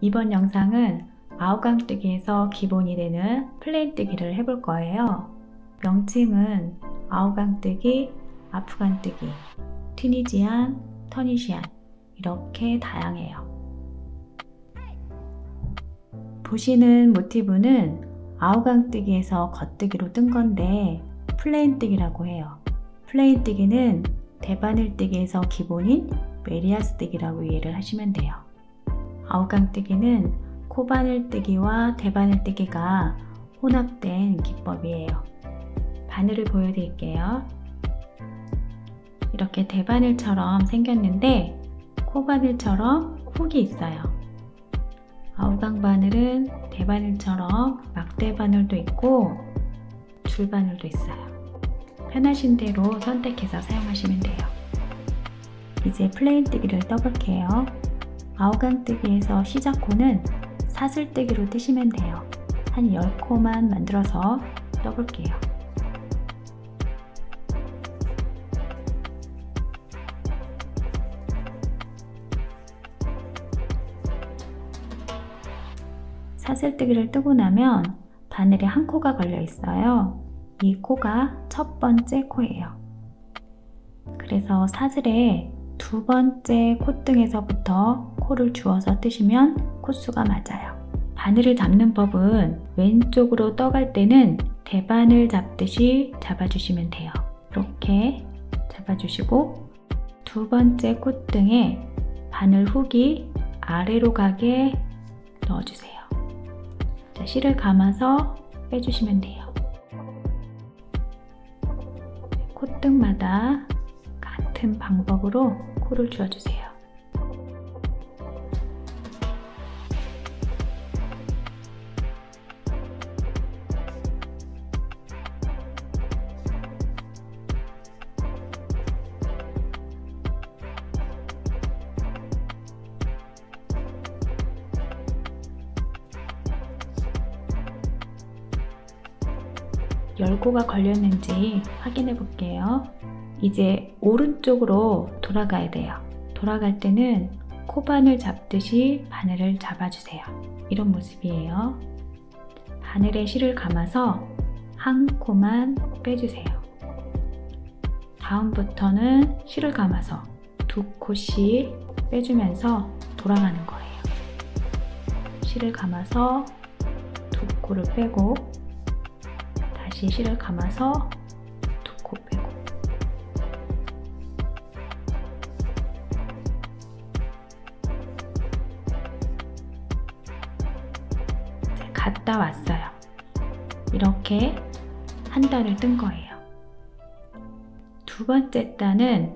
이번 영상은 아우강뜨기에서 기본이 되는 플레인 뜨기를 해볼 거예요. 명칭은 아우강뜨기, 아프간뜨기, 튀니지안, 터니시안 이렇게 다양해요. 보시는 모티브는 아우강뜨기에서 겉뜨기로 뜬 건데 플레인 뜨기라고 해요. 플레인 뜨기는 대바늘 뜨기에서 기본인 메리아스 뜨기라고 이해를 하시면 돼요. 아우강뜨기는 코바늘뜨기와 대바늘뜨기가 혼합된 기법이에요. 바늘을 보여드릴게요. 이렇게 대바늘처럼 생겼는데 코바늘처럼 훅이 있어요. 아우강 바늘은 대바늘처럼 막대 바늘도 있고 줄 바늘도 있어요. 편하신 대로 선택해서 사용하시면 돼요. 이제 플레인 뜨기를 떠볼게요. 아우강뜨기에서 시작코는 사슬뜨기로 뜨시면 돼요. 한 10코만 만들어서 떠볼게요. 사슬뜨기를 뜨고 나면 바늘에 한 코가 걸려 있어요. 이 코가 첫 번째 코예요. 그래서 사슬에 두 번째 콧등에서부터 코를 주어서 뜨시면 코수가 맞아요. 바늘을 잡는 법은 왼쪽으로 떠갈 때는 대바늘 잡듯이 잡아주시면 돼요. 이렇게 잡아주시고 두 번째 콧등에 바늘 훅이 아래로 가게 넣어주세요. 자, 실을 감아서 빼주시면 돼요. 콧등마다 같은 방법으로 코를 주어주세요. 열고가 걸렸는지 확인해 볼게요. 이제 오른쪽으로 돌아가야 돼요. 돌아갈 때는 코바늘 잡듯이 바늘을 잡아주세요. 이런 모습이에요. 바늘에 실을 감아서 한 코만 빼주세요. 다음부터는 실을 감아서 두 코씩 빼주면서 돌아가는 거예요. 실을 감아서 두 코를 빼고 다시 실을 감아서 두 코 빼고 갔다 왔어요. 이렇게 한 단을 뜬 거예요. 두 번째 단은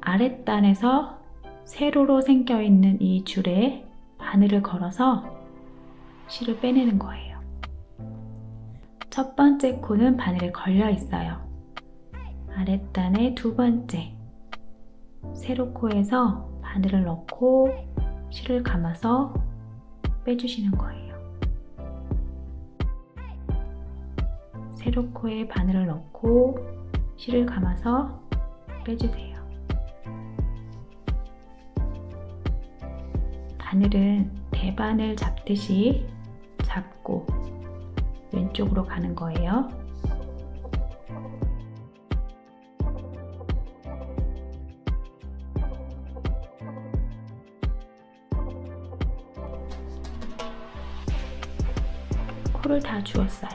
아랫단에서 세로로 생겨 있는 이 줄에 바늘을 걸어서 실을 빼내는 거예요. 첫 번째 코는 바늘에 걸려 있어요. 아랫단의 두 번째 세로 코에서 바늘을 넣고 실을 감아서 빼주시는 거예요. 세로 코에 바늘을 넣고 실을 감아서 빼주세요. 바늘은 대바늘 잡듯이 잡고 왼쪽으로 가는 거예요. 코를 다 주었어요.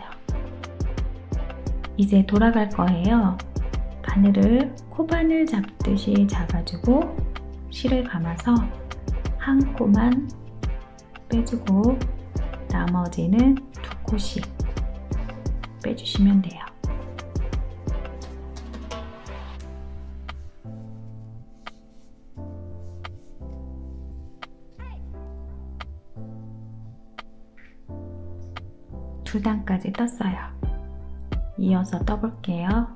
이제 돌아갈 거예요. 바늘을 코바늘 잡듯이 잡아주고 실을 감아서 한 코만 빼주고 나머지는 두 코씩 빼주시면 돼요. 두 단까지 떴어요. 이어서 떠볼게요.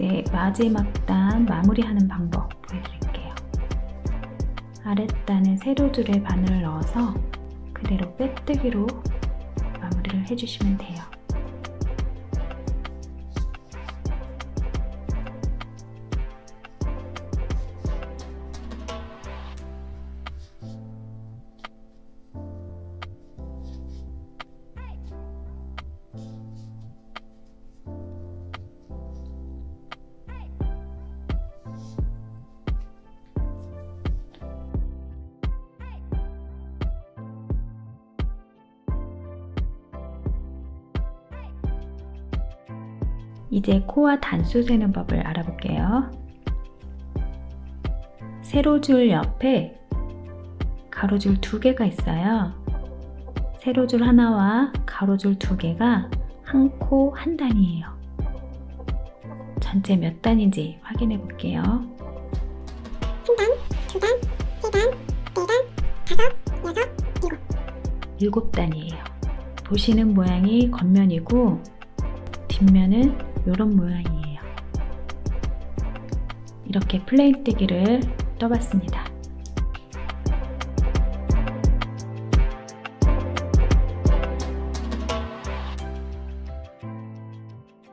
이제 마지막 단 마무리하는 방법 보여드릴게요. 아랫단에 세로줄에 바늘을 넣어서 그대로 빼뜨기로 마무리를 해주시면 돼요. 이제 코와 단수 세는 법을 알아볼게요. 세로줄 옆에 가로줄 두 개가 있어요. 세로줄 하나와 가로줄 두 개가 한 코 한 단이에요. 전체 몇 단인지 확인해 볼게요. 한 단, 두 단, 세 단, 네 단, 다섯, 여섯, 일곱. 일곱 단이에요. 보시는 모양이 겉면이고 뒷면은 이런 모양이에요. 이렇게 플레이뜨기를 떠봤습니다.